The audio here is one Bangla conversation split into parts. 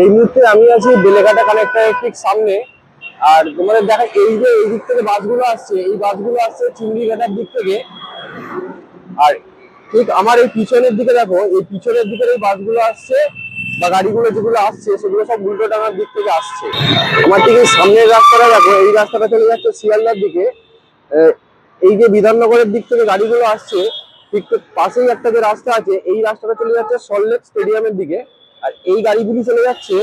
এই মুহূর্তে আমি আছি বেলেঘাটা কানেক্টারের ঠিক সামনে। আর তোমাদের দেখা, এই যে এই দিক থেকে বাসগুলো আসছে, এই বাসগুলো আসছে চিংড়িঘাটার দিক থেকে। আর ঠিক আমার এই পিছনের দিকে দেখো, এই পিছনের দিকের এই বাসগুলো আসছে বা গাড়িগুলো যেগুলো আসছে, সেগুলো সব উল্টো ডাঙার দিক থেকে আসছে। আমার ঠিক এই সামনের রাস্তাটা দেখো, এই রাস্তাটা চলে যাচ্ছে শিয়ালদার দিকে। এই যে বিধাননগরের দিক থেকে গাড়িগুলো আসছে, ঠিক পাশেই একটা যে রাস্তা আছে, এই রাস্তাটা চলে যাচ্ছে সল্টলেক স্টেডিয়ামের দিকে। আর এই গাড়িগুলি চলে যাচ্ছে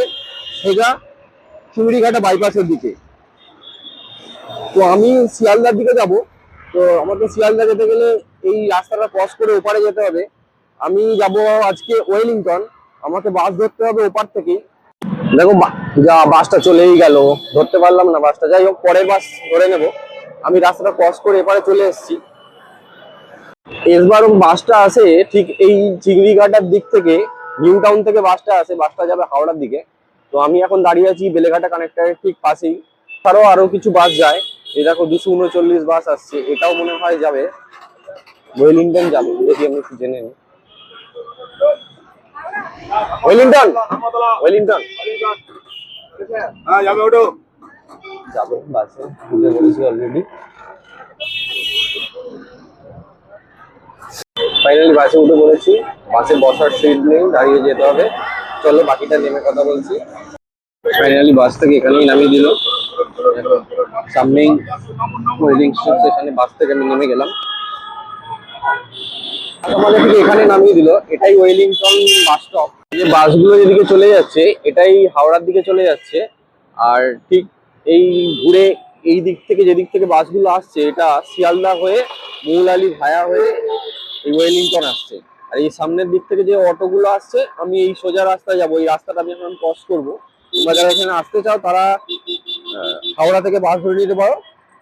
সেগা চুমড়িঘাটা বাইপাসের দিকে। তো আমি শিয়ালদার দিকে যাব। তো আমাকে শিয়ালদা যেতে গেলে এই রাস্তাটা ক্রস করে ওপারে যেতে হবে। আমি যাব আজকে ওয়েলিংটন। আমাকে বাস ধরতে হবে ওপার থেকেই। দেখো যা বাসটা চলেই গেল। ধরতে পারলাম না বাসটা যাই হোক, পরের বাস ধরে নেব। আমি রাস্তাটা ক্রস করে এপারে চলে এসেছি। এসবার বাসটা আসে ঠিক এই চিংড়িঘাটার দিক থেকে নিউ টাউন থেকে বাসটা আসে বাসটা যাবে হাওড়ার দিকে। তো আমি এখন দাঁড়িয়ে আছি বেলেঘাটা কানেক্টারের ঠিক পাশেই। আরও আরও কিছু বাস যায়। এই দেখো দুশো উনচল্লিশ বাস আসছে। এটাও মনে হয় যাবে। ওয়েলিংটন যাবে দেখি আমি একটু জেনে নিই। ওয়েলিংটন ওয়েলিংটন হ্যাঁ যাবে ওটো। যাবে বাসে। বুঝে বলেছি অলরেডি ফাইনালি বাসে উঠে পড়েছি। বাসে বসার সিট নেই, দাঁড়িয়ে যেতে হবে। চলো, বাকিটা নেমে কথা বলছি। ফাইনালি বাস থেকে এখানেই নামিয়ে দিল। সামনেই ওয়েডিং স্টেশনে বাস থেকে আমি নেমে গেলাম। এখানে নামিয়ে দিল। এটাই ওয়েলিংটন বাস স্টপ যে বাসগুলো যেদিকে চলে যাচ্ছে, এটাই হাওড়ার দিকে চলে যাচ্ছে। আর ঠিক এই ঘুরে এই দিক থেকে, যেদিক থেকে বাসগুলো আসছে, এটা শিয়ালদা হয়ে, মৌলালি ভায়া হয়ে এই ওয়েলিংটন আসছে। আর এই সামনের দিক থেকে যে অটোগুলো আসছে, আমি এই সোজা রাস্তায় যাব। এই রাস্তাটা আমি এখন ক্রস করব। তোমরা যারা এখানে আসতে চাও, তারা হাওড়া থেকে বাস ধরে নিতে পারো।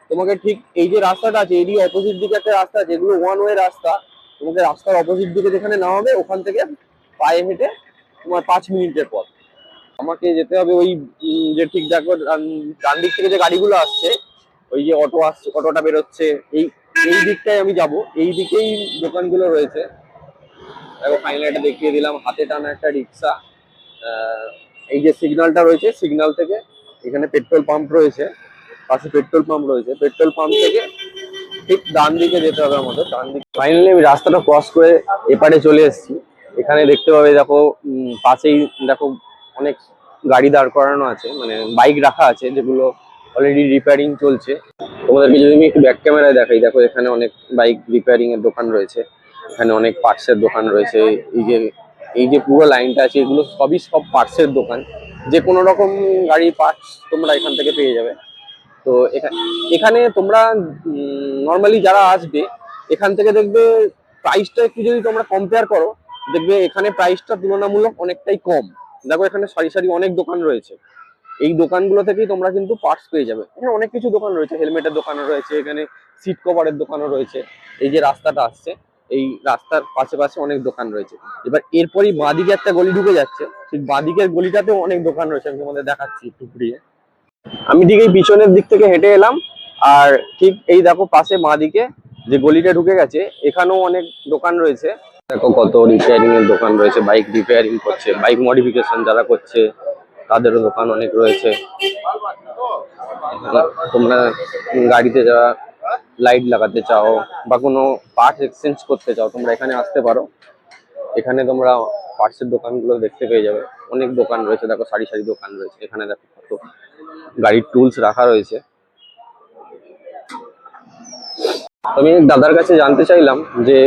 তোমাকে ঠিক এই যে রাস্তাটা আছে এরই অপোজিট দিকে একটা রাস্তা আছে, এগুলো ওয়ান ওয়ে রাস্তা। তোমাকে রাস্তার অপোজিট দিকে যেখানে নামাবে, ওখান থেকে পায়ে হেঁটে তোমার পাঁচ মিনিটের পথ। আমাকে যেতে হবে ওই যে ঠিক দেখো ডান দিক থেকে যে গাড়িগুলো আসছে, ওই যে অটো আসছে, অটোটা বেরোচ্ছে, এই এই দিকটাই আমি যাব। এই দিকেই দোকানগুলো রয়েছে। দেখো ফাইনাল এটা দেখিয়ে দিলাম। হাতে টানা একটা রিক্সা। এই যে সিগন্যালটা রয়েছে সিগন্যাল থেকে এখানে পেট্রোল পাম্প রয়েছে। পাশে পেট্রোল পাম্প রয়েছে। পেট্রোল পাম্প থেকে ঠিক ডান দিকে যেতে হবে আমাদের। ডান দিকে ফাইনালি আমি রাস্তাটা ক্রস করে এপারে চলে এসেছি। এখানে দেখতে পাবে দেখো পাশেই দেখো অনেক গাড়ি দাঁড় করানো আছে। মানে বাইক রাখা আছে যেগুলো অলরেডি রিপেয়ারিং চলছে। তোমাদেরকে যদি আমি একটু ব্যাক ক্যামেরায় দেখাই, দেখো এখানে অনেক বাইক রিপেয়ারিং এর দোকান রয়েছে, এখানে অনেক পার্টসের দোকান রয়েছে, এই যে এই যে পুরো লাইনটা আছে, এগুলো সবই সব পার্টসের দোকান। যে কোনো রকম গাড়ির পার্টস তোমরা এখান থেকে পেয়ে যাবে। তো এখা- এখানে তোমরা নর্মালি যারা আসবে, এখান থেকে দেখবে প্রাইসটা একটু যদি তোমরা কম্পেয়ার করো, দেখবে এখানে প্রাইসটা তুলনামূলক অনেকটাই কম। দেখো এখানে সারি সারি অনেক দোকান রয়েছে। এই দোকানগুলো থেকেই তোমরা কিন্তু পার্টস পেয়ে যাবে। এখানে অনেক কিছু দোকান রয়েছে হেলমেটের দোকানও রয়েছে, এখানে সিট কভারের দোকানও রয়েছে। এই যে রাস্তাটা আসছে, এই রাস্তার পাশে পাশে অনেক দোকান রয়েছে। এবার এরপরই বাঁদিকে একটা গলি ঢুকে যাচ্ছে। ঠিক বাঁদিকের গলিটাতেও অনেক দোকান রয়েছে, আমি তোমাদের দেখাচ্ছি একটু ঘুরিয়ে। আমি ঠিক এই পিছনের দিক থেকে হেঁটে এলাম, আর ঠিক এই দেখো পাশে বাঁদিকে যে গলিটা ঢুকে গেছে, এখানেও অনেক দোকান রয়েছে। দেখো কত রিপেয়ারিং এর দোকান রয়েছে বাইক রিপেয়ারিং করছে বাইক মডিফিকেশন যারা করছে তাদেরও দোকান অনেক রয়েছে। তোমরা গাড়িতে যারা লাইট লাগাতে চাও বা কোনো পার্টস এক্সচেঞ্জ করতে চাও, তোমরা এখানে আসতে পারো। এখানে তোমরা পার্টসের দোকানগুলো দেখতে পেয়ে যাবে। অনেক দোকান রয়েছে, দেখো সারি সারি দোকান রয়েছে। এখানে দেখো কত গাড়ির টুলস রাখা রয়েছে। আমি দাদার কাছে জানতে চাইলাম যে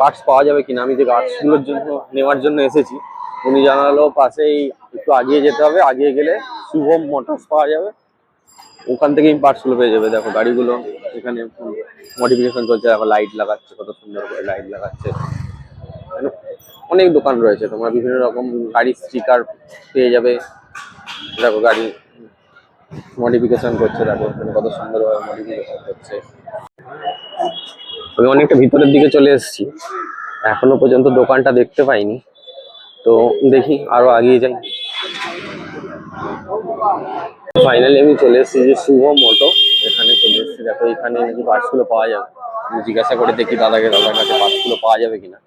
পার্টস পাওয়া যাবে কিনা। আমি যে গাছগুলোর জন্য নেওয়ার জন্য এসেছি উনি জানালো পাশেই একটু আগিয়ে যেতে হবে, আগিয়ে গেলে শুভম মোটরস পাওয়া যাবে। ওখান থেকেই পার্টসগুলো পেয়ে যাবে, দেখো গাড়িগুলো এখানে মডিফিকেশন চলছে, দেখো লাইট লাগাচ্ছে, কত সুন্দর করে লাইট লাগাচ্ছে। মানে অনেক দোকান রয়েছে, তোমরা বিভিন্ন রকম গাড়ির স্টিকার পেয়ে যাবে। দেখো গাড়ি মডিফিকেশন করছে, দেখো কত সুন্দরভাবে মডিফিকেশন করছে। আমি অনেকটা ভিতরের দিকে চলে এসেছি, এখনও পর্যন্ত দোকানটা দেখতে পাইনি। তো দেখি আরও আগিয়ে যাই। ফাইনালি আমি চলে এসেছি যে শুভ মোটো এখানে চলে এসেছি। দেখো, এখানে নাকি পার্টসগুলো পাওয়া যাবে। আমি জিজ্ঞাসা করে দেখি দাদাকে, দাদার কাছে পার্টসগুলো পাওয়া যাবে কিনা।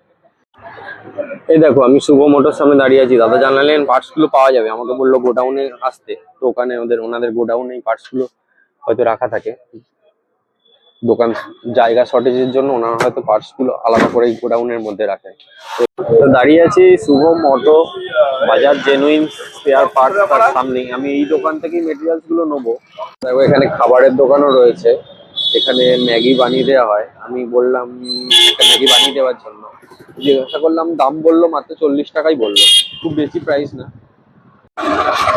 এই দেখো, আমি শুভ মোটর সামনে দাঁড়িয়ে আছি। দাদা জানালেন পার্টসগুলো পাওয়া যাবে। আমাকে বলল গোডাউনে আসতে। তো ওখানে ওদের, ওনাদের গোডাউনে পার্টসগুলো হয়তো রাখা থাকে। দোকান জায়গা শর্টেজের জন্য ওনারা হয়তো পার্টসগুলো আলাদা করে গোডাউনের মধ্যে রাখেন তো দাঁড়িয়ে আছি শুভম অটো বাজার জেনুইন স্পেয়ার পার্টস তার সামনেই। আমি এই দোকান থেকেই মেটেরিয়ালসগুলো নেব। দেখো, এখানে খাবারের দোকানও রয়েছে। এখানে ম্যাগি বানিয়ে দেওয়া হয়। আমি বললাম ম্যাগি বানিয়ে দেওয়ার জন্য। জিজ্ঞাসা করলাম, দাম বলল মাত্র চল্লিশ টাকাই বলল। খুব বেশি প্রাইস না।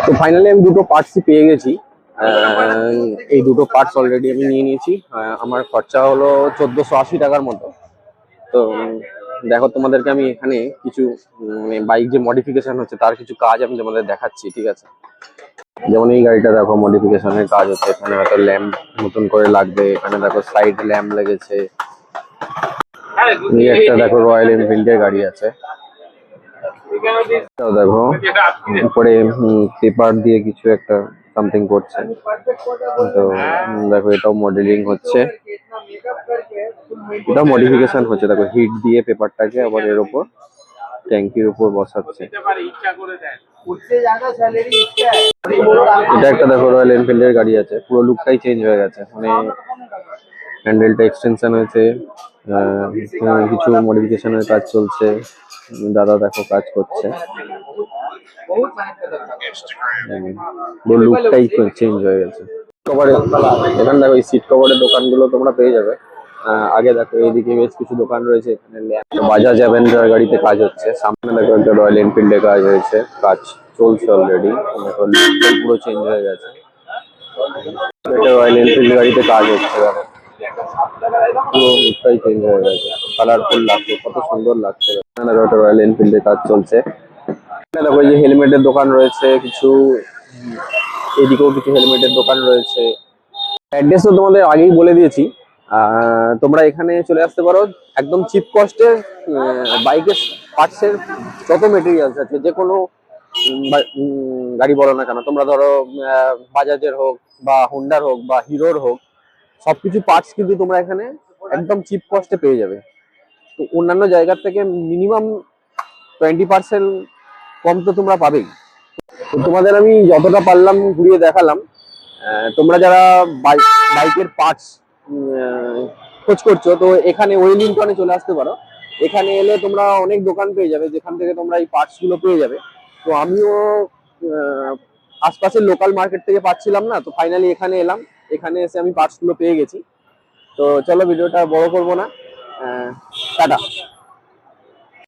তো ফাইনালি আমি দুটো পার্টসই পেয়ে গেছি। এই দুটো পার্টস অলরেডি আমি নিয়ে নিয়েছি। আমার খরচা হলো চোদ্দোশো আশি টাকার মতো। তো দেখো তোমাদেরকে আমি এখানে কিছু বাইক যে মডিফিকেশন হচ্ছে, তার কিছু কাজ আমি তোমাদের দেখাচ্ছি, ঠিক আছে? যেমন এই গাড়িটা দেখো মডিফিকেশনের কাজ হচ্ছে, এখানে হয়তো ল্যাম্প নতুন করে লাগবে, এখানে দেখো সাইড ল্যাম্প লেগেছে। একটা দেখো রয়্যাল এনফিল্ডের গাড়ি আছে। দেখো, উপরে পেপার দিয়ে কিছু একটা সামথিং করছে। তো দেখো, এটাও মডেলিং হচ্ছে। এটাও মডিফিকেশন হচ্ছে। দেখো হিট দিয়ে পেপারটাকে আবার এর উপর ট্যাঙ্কির উপর বসাচ্ছে। এটা একটা, দেখো রয়্যাল এনফিল্ডের গাড়ি আছে। পুরো লুকটাই চেঞ্জ হয়ে গেছে। মানে হ্যান্ডেলটা এক্সটেনশন হয়েছে কিছু মডিফিকেশনের কাজ চলছে। দাদা দেখো কাজ করছে। পুরো লুকটাই চেঞ্জ হয়ে গেছে। কভারে এখানে দেখো এই সিট কভারের দোকানগুলো তোমরা পেয়ে যাবে। আগে দেখো এইদিকে বেশ কিছু দোকান রয়েছে এখানে বাজাজ অ্যাভেঞ্জার গাড়িতে কাজ হচ্ছে। সামনে দেখো একটা রয়্যাল এনফিল্ডে কাজ হয়েছে। কাজ চলছে অলরেডি দেখো লুকটাই পুরো চেঞ্জ হয়ে গেছে। এটা রয়্যাল এনফিল্ড গাড়িতে কাজ হচ্ছে দেখো। পুরো লুকটাই চেঞ্জ হয়ে গেছে। কালারফুল লাগছে, কত সুন্দর লাগছে। একটা রয়্যাল এনফিল্ডে কাজ চলছে। দেখো যে হেলমেটের দোকান রয়েছে, কিছু এদিকেও কিছু হেলমেটের দোকান রয়েছে। অ্যাড্রেস তো তোমাদের আগেই বলে দিয়েছি। তোমরা এখানে চলে আসতে পারো। একদম চিপ কস্টে বাইকের পার্টসের যত মেটেরিয়ালস আছে, যে কোনো গাড়ি বলো না কেন, তোমরা ধরো বাজাজের হোক বা হোন্ডার হোক বা হিরোর হোক সবকিছু পার্টস কিন্তু তোমরা এখানে একদম চিপ কস্টে পেয়ে যাবে। তো অন্যান্য জায়গার থেকে মিনিমাম টোয়েন্টি পার্সেন্ট কম তো তোমরা পাবেই। তো তোমাদের আমি যতটা পারলাম ঘুরিয়ে দেখালাম। তোমরা যারা বাইক বাইকের পার্টস খোঁজ করছ, তো এখানে ওয়েলিংটনে চলে আসতে পারো। এখানে এলে তোমরা অনেক দোকান পেয়ে যাবে, যেখান থেকে তোমরা এই পার্টসগুলো পেয়ে যাবে। তো আমিও আশপাশের লোকাল মার্কেট থেকে পাচ্ছিলাম না, তো ফাইনালি এখানে এলাম। এখানে এসে আমি পার্টসগুলো পেয়ে গেছি। তো চলো ভিডিওটা বড় করব না। টাটা।